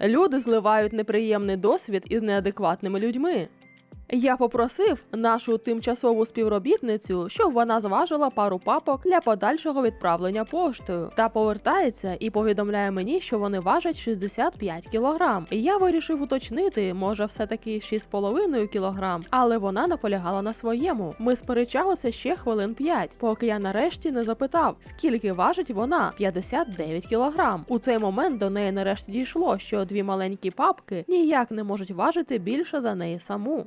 Люди зливають неприємний досвід із неадекватними людьми. Я попросив нашу тимчасову співробітницю, щоб вона зважила пару папок для подальшого відправлення поштою, та повертається і повідомляє мені, що вони важать 65 кілограм. Я вирішив уточнити, може, все таки 6,5 кілограм, але вона наполягала на своєму. Ми сперечалися ще хвилин 5, поки я нарешті не запитав, скільки важить вона 59 кілограм. У цей момент до неї нарешті дійшло, що дві маленькі папки ніяк не можуть важити більше за неї саму.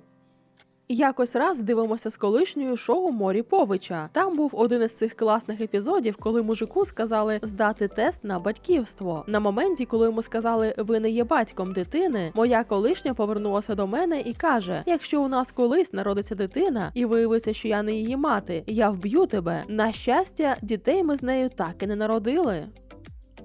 Якось раз дивимося з колишньою шоу Морі Повича. Там був один із цих класних епізодів, коли мужику сказали здати тест на батьківство. На моменті, коли йому сказали, ви не є батьком дитини, моя колишня повернулася до мене і каже: Якщо у нас колись народиться дитина і виявиться, що я не її мати, я вб'ю тебе. На щастя, дітей ми з нею так і не народили.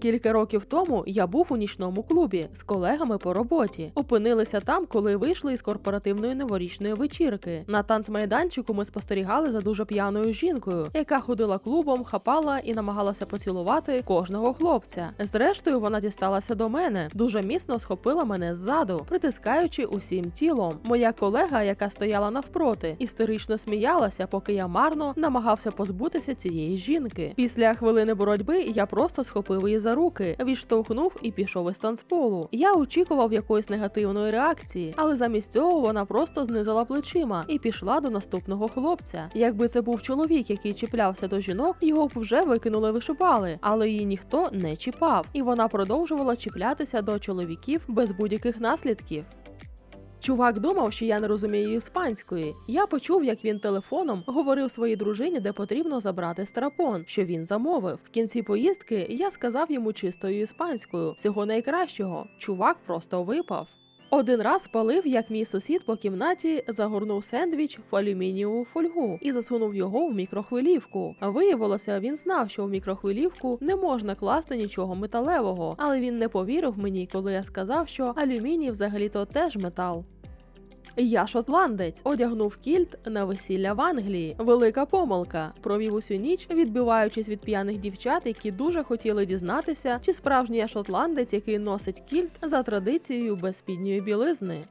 Кілька років тому я був у нічному клубі з колегами по роботі. Опинилися там, коли вийшли із корпоративної новорічної вечірки. На танцмайданчику ми спостерігали за дуже п'яною жінкою, яка ходила клубом, хапала і намагалася поцілувати кожного хлопця. Зрештою, вона дісталася до мене, дуже міцно схопила мене ззаду, притискаючи усім тілом. Моя колега, яка стояла навпроти, істерично сміялася, поки я марно намагався позбутися цієї жінки. Після хвилини боротьби я просто схопив її за руки, відштовхнув і пішов із танцполу. Я очікував якоїсь негативної реакції, але замість цього вона просто знизила плечима і пішла до наступного хлопця. Якби це був чоловік, який чіплявся до жінок, його б вже викинули вишибали, але її ніхто не чіпав, і вона продовжувала чіплятися до чоловіків без будь-яких наслідків. Чувак думав, що я не розумію іспанської. Я почув, як він телефоном говорив своїй дружині, де потрібно забрати страпон, що він замовив. В кінці поїздки я сказав йому чистою іспанською всього найкращого. Чувак просто випав. Один раз спалив, як мій сусід по кімнаті загорнув сендвіч в алюмінієву фольгу і засунув його в мікрохвилівку. Виявилося, він знав, що в мікрохвилівку не можна класти нічого металевого, але він не повірив мені, коли я сказав, що алюміній взагалі-то теж метал. Я шотландець, одягнув кільт на весілля в Англії. Велика помилка. Провів усю ніч, відбиваючись від п'яних дівчат, які дуже хотіли дізнатися, чи справжній я шотландець, який носить кільт за традицією без спідньої білизни.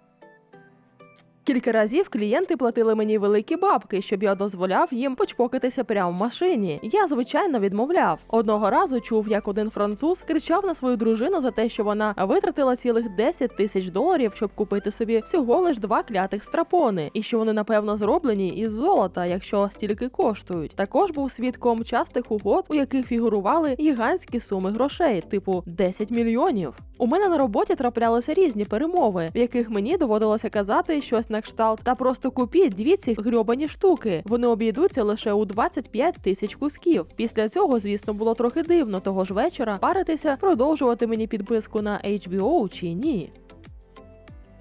Кілька разів клієнти платили мені великі бабки, щоб я дозволяв їм почпокитися прямо в машині. Я звичайно відмовляв. Одного разу чув, як один француз кричав на свою дружину за те, що вона витратила цілих 10 тисяч доларів, щоб купити собі всього лиш два клятих страпони, і що вони напевно зроблені із золота, якщо стільки коштують. Також був свідком частих угод, у яких фігурували гігантські суми грошей, типу 10 мільйонів. У мене на роботі траплялися різні перемови, в яких мені доводилося казати щось на кшталт та просто купіть дві ці грьобані штуки. Вони обійдуться лише у 25 тисяч кусків. Після цього, звісно, було трохи дивно того ж вечора паритися, продовжувати мені підписку на HBO чи ні.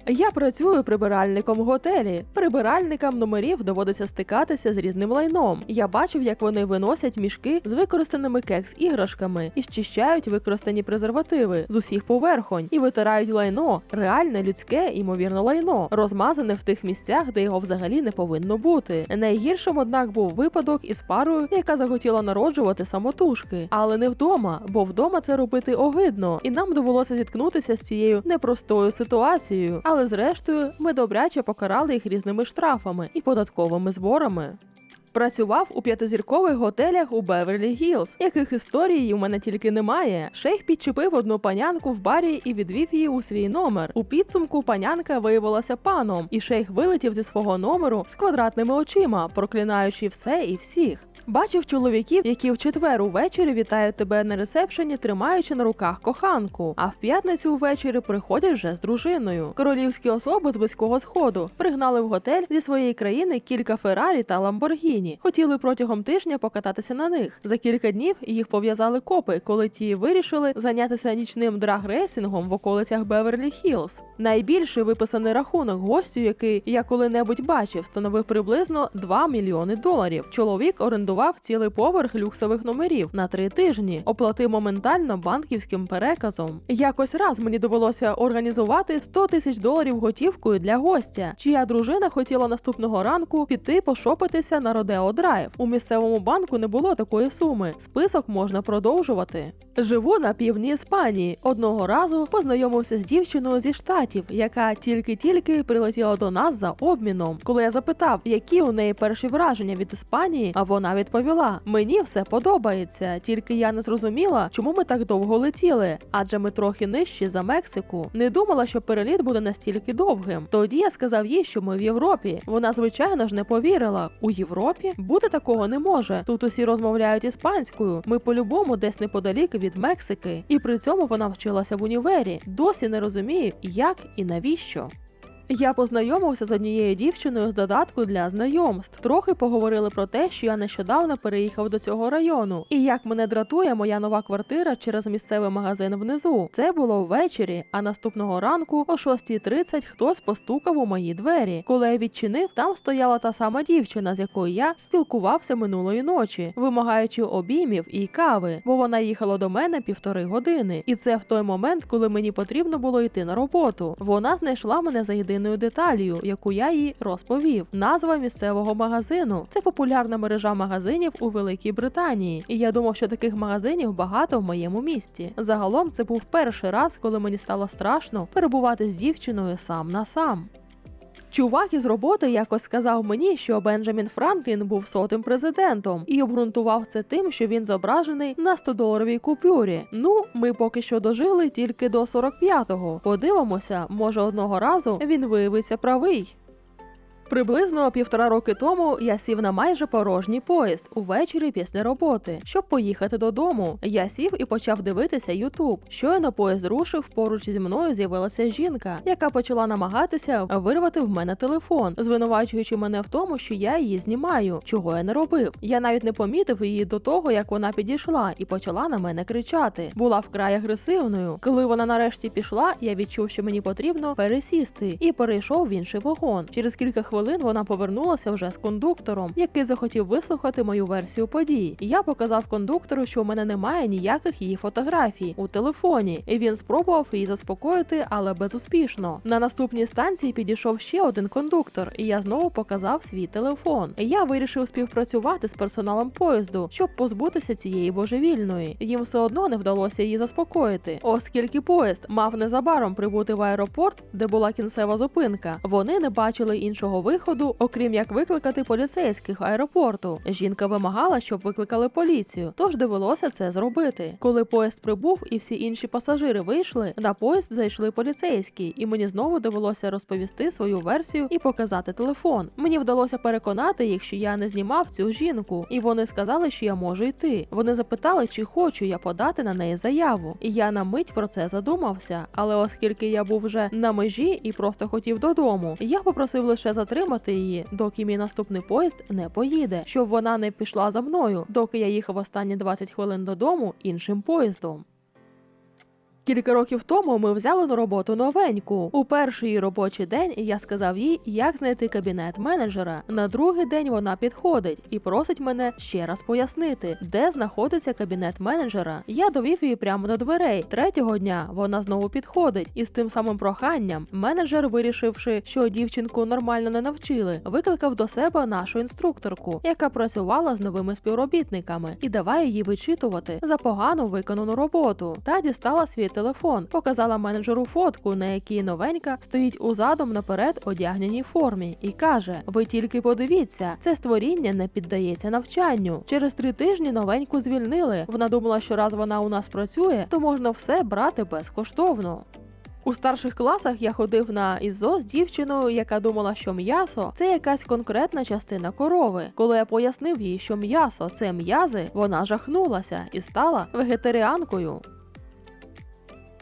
Я працюю прибиральником в готелі. Прибиральникам номерів доводиться стикатися з різним лайном. Я бачив, як вони виносять мішки з використаними кекс-іграшками і щищають використані презервативи з усіх поверхонь і витирають лайно, реальне людське, ймовірно, лайно, розмазане в тих місцях, де його взагалі не повинно бути. Найгіршим, однак, був випадок із парою, яка захотіла народжувати самотужки, але не вдома, бо вдома це робити огидно, і нам довелося зіткнутися з цією непростою ситуацією. Але зрештою ми добряче покарали їх різними штрафами і податковими зборами. Працював у п'ятизіркових готелях у Беверлі Гілз, яких історій у мене тільки немає. Шейх підчепив одну панянку в барі і відвів її у свій номер. У підсумку панянка виявилася паном, і шейх вилетів зі свого номеру з квадратними очима, проклинаючи все і всіх. Бачив чоловіків, які в четвер увечері вітають тебе на ресепшені, тримаючи на руках коханку. А в п'ятницю ввечері приходять вже з дружиною. Королівські особи з близького сходу пригнали в готель зі своєї країни кілька Феррарі та Ламборгіні. Хотіли протягом тижня покататися на них. За кілька днів їх пов'язали копи, коли ті вирішили зайнятися нічним драг-рейсингом в околицях Беверлі Хілз. Найбільший виписаний рахунок гостю, який я коли-небудь бачив, становив приблизно 2 мільйони доларів. Чоловік орендував орендував цілий поверх люксових номерів на три тижні, оплатив моментально банківським переказом. Якось раз мені довелося організувати 100 тисяч доларів готівкою для гостя, чия дружина хотіла наступного ранку піти пошопитися на Родео Драйв. У місцевому банку не було такої суми. Список можна продовжувати. Живу на півдні Іспанії. Одного разу познайомився з дівчиною зі штатів, яка тільки-тільки прилетіла до нас за обміном. Коли я запитав, які у неї перші враження від Іспанії, а вона відповіла: мені все подобається, тільки я не зрозуміла, чому ми так довго летіли, адже ми трохи нижчі за Мексику. Не думала, що переліт буде настільки довгим. Тоді я сказав їй, що ми в Європі. Вона, звичайно ж, не повірила. У Європі бути такого не може. Тут усі розмовляють іспанською. Ми по-любому десь неподалік від Мексики, і при цьому вона вчилася в універі. Досі не розумію, як і навіщо. Я познайомився з однією дівчиною з додатку для знайомств. Трохи поговорили про те, що я нещодавно переїхав до цього району, і як мене дратує моя нова квартира через місцевий магазин внизу. Це було ввечері, а наступного ранку о 6.30 хтось постукав у мої двері. Коли я відчинив, там стояла та сама дівчина, з якою я спілкувався минулої ночі, вимагаючи обіймів і кави, бо вона їхала до мене півтори години. І це в той момент, коли мені потрібно було йти на роботу. Вона знайшла мене за єдиною деталью, яку я їй розповів. Назва місцевого магазину. Це популярна мережа магазинів у Великій Британії. І я думав, що таких магазинів багато в моєму місті. Загалом це був перший раз, коли мені стало страшно перебувати з дівчиною сам на сам. Чувак із роботи якось сказав мені, що Бенджамін Франклін був сотим президентом, і обґрунтував це тим, що він зображений на 100-доларовій купюрі. Ну, ми поки що дожили тільки до 45-го. Подивимося, може одного разу він виявиться правий. Приблизно півтора роки тому я сів на майже порожній поїзд увечері після роботи, щоб поїхати додому. Я сів і почав дивитися Ютуб. Щойно поїзд рушив, поруч зі мною з'явилася жінка, яка почала намагатися вирвати в мене телефон, звинувачуючи мене в тому, що я її знімаю, чого я не робив. Я навіть не помітив її до того, як вона підійшла і почала на мене кричати. Була вкрай агресивною. Коли вона нарешті пішла, я відчув, що мені потрібно пересісти, і перейшов в інший вагон. Через кілька хвилин вона повернулася вже з кондуктором, який захотів вислухати мою версію подій. Я показав кондуктору, що у мене немає ніяких її фотографій у телефоні, і він спробував її заспокоїти, але безуспішно. На наступній станції підійшов ще один кондуктор, і я знову показав свій телефон. Я вирішив співпрацювати з персоналом поїзду, щоб позбутися цієї божевільної. Їм все одно не вдалося її заспокоїти, оскільки поїзд мав незабаром прибути в аеропорт, де була кінцева зупинка. Вони не бачили іншого виходу, окрім як викликати поліцейських аеропорту. Жінка вимагала, щоб викликали поліцію, тож довелося це зробити. Коли поїзд прибув і всі інші пасажири вийшли, на поїзд зайшли поліцейські, і мені знову довелося розповісти свою версію і показати телефон. Мені вдалося переконати їх, що я не знімав цю жінку, і вони сказали, що я можу йти. Вони запитали, чи хочу я подати на неї заяву. І я на мить про це задумався. Але оскільки я був вже на межі і просто хотів додому, я попросив лише затримати її, доки мій наступний поїзд не поїде, щоб вона не пішла за мною, доки я їхав останні 20 хвилин додому іншим поїздом. Кілька років тому ми взяли на роботу новеньку. У перший робочий день я сказав їй, як знайти кабінет менеджера. На другий день вона підходить і просить мене ще раз пояснити, де знаходиться кабінет менеджера. Я довів її прямо до дверей. Третього дня вона знову підходить, і з тим самим проханням менеджер, вирішивши, що дівчинку нормально не навчили, викликав до себе нашу інструкторку, яка працювала з новими співробітниками, і давай її вичитувати за погано виконану роботу. Та дістала свій телефон, показала менеджеру фотку, на якій новенька стоїть у задом наперед одягненій формі, і каже: Ви тільки подивіться, це створіння не піддається навчанню. Через три тижні новеньку звільнили. Вона думала, що раз вона у нас працює, то можна все брати безкоштовно. У старших класах я ходив на ІЗО з дівчиною, яка думала, що м'ясо це якась конкретна частина корови. Коли я пояснив їй, що м'ясо це м'язи, вона жахнулася і стала вегетаріанкою.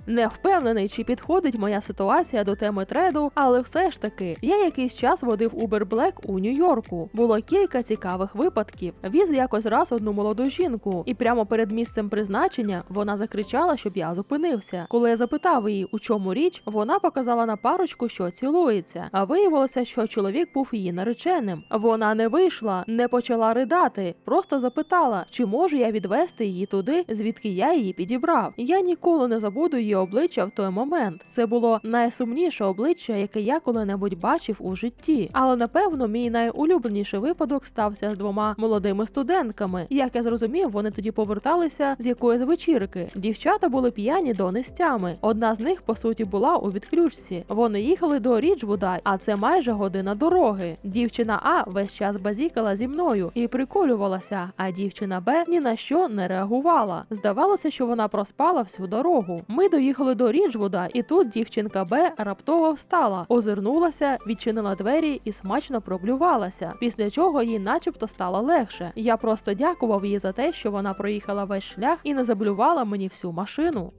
Не впевнений, чи підходить моя ситуація до теми треду, але все ж таки я якийсь час водив Uber Black у Нью-Йорку. Було кілька цікавих випадків. Віз якось раз одну молоду жінку, і прямо перед місцем призначення вона закричала, щоб я зупинився. Коли я запитав її, у чому річ, вона показала на парочку, що цілується. А виявилося, що чоловік був її нареченим. Вона не вийшла, не почала ридати, просто запитала, чи можу я відвести її туди, звідки я її підібрав. Я ніколи не забуду її обличчя в той момент. Це було найсумніше обличчя, яке я коли-небудь бачив у житті. Але напевно, мій найулюбленіший випадок стався з двома молодими студентками. Як я зрозумів, вони тоді поверталися з якоїсь вечірки. Дівчата були п'яні до нестями. Одна з них, по суті, була у відключці. Вони їхали до Ріджвуда, а це майже година дороги. Дівчина А весь час базікала зі мною і приколювалася, а дівчина Б ні на що не реагувала. Здавалося, що вона проспала всю дорогу. Ми доїхали до Ріджвуда, і тут дівчинка Б раптово встала, озирнулася, відчинила двері і смачно проблювалася. Після чого їй, начебто, стало легше. Я просто дякував їй за те, що вона проїхала весь шлях і не заблювала мені всю машину.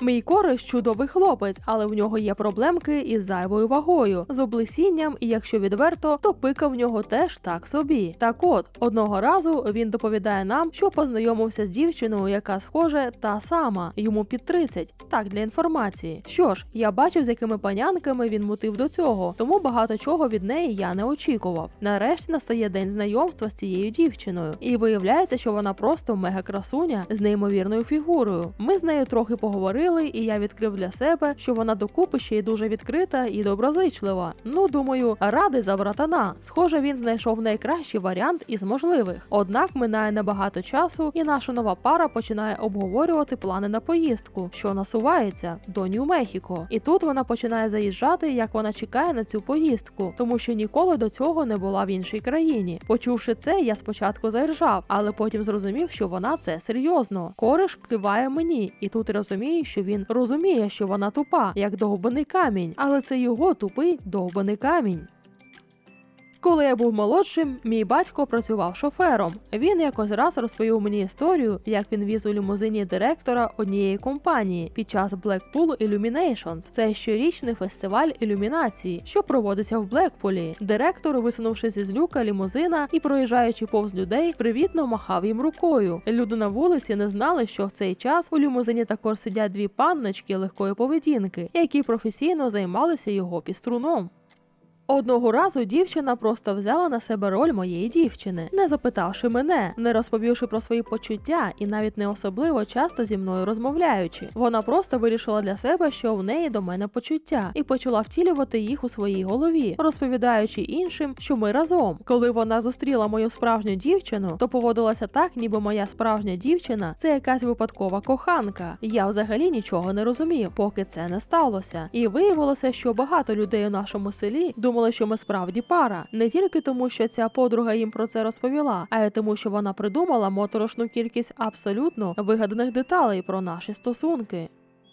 Мій кореш чудовий хлопець, але в нього є проблемки із зайвою вагою, з облесінням, і якщо відверто, то пика в нього теж так собі. Так от, одного разу він доповідає нам, що познайомився з дівчиною, яка схоже та сама, йому під 30. Так для інформації. Що ж, я бачив, з якими панянками він мутив до цього, тому багато чого від неї я не очікував. Нарешті настає день знайомства з цією дівчиною, і виявляється, що вона просто мега красуня з неймовірною фігурою. Ми з нею трохи поговорили говорили, і я відкрив для себе, що вона докупи ще й дуже відкрита і доброзичлива. Ну, думаю, радий за братана. Схоже, він знайшов найкращий варіант із можливих. Однак минає небагато часу, і наша нова пара починає обговорювати плани на поїздку, що насувається до Нью-Мехіко. І тут вона починає заїжджати, як вона чекає на цю поїздку, тому що ніколи до цього не була в іншій країні. Почувши це, я спочатку заіржав, але потім зрозумів, що вона це серйозно. Кориш киває мені, і тут розумію, що він розуміє, що вона тупа, як довбаний камінь, але це його тупий довбаний камінь. Коли я був молодшим, мій батько працював шофером. Він якось раз розповів мені історію, як він віз у лімузині директора однієї компанії під час Blackpool Illuminations. Це щорічний фестиваль ілюмінації, що проводиться в Блекпулі. Директор, висунувшись із люка лімузина і проїжджаючи повз людей, привітно махав їм рукою. Люди на вулиці не знали, що в цей час у лімузині також сидять дві панночки легкої поведінки, які професійно займалися його піструном. Одного разу дівчина просто взяла на себе роль моєї дівчини, не запитавши мене, не розповівши про свої почуття і навіть не особливо часто зі мною розмовляючи. Вона просто вирішила для себе, що в неї до мене почуття, і почала втілювати їх у своїй голові, розповідаючи іншим, що ми разом. Коли вона зустріла мою справжню дівчину, то поводилася так, ніби моя справжня дівчина це якась випадкова коханка. Я взагалі нічого не розумів, поки це не сталося. І виявилося, що багато людей у нашому селі думали, що ми справді пара, не тільки тому, що ця подруга їм про це розповіла, а й тому, що вона придумала моторошну кількість абсолютно вигаданих деталей про наші стосунки.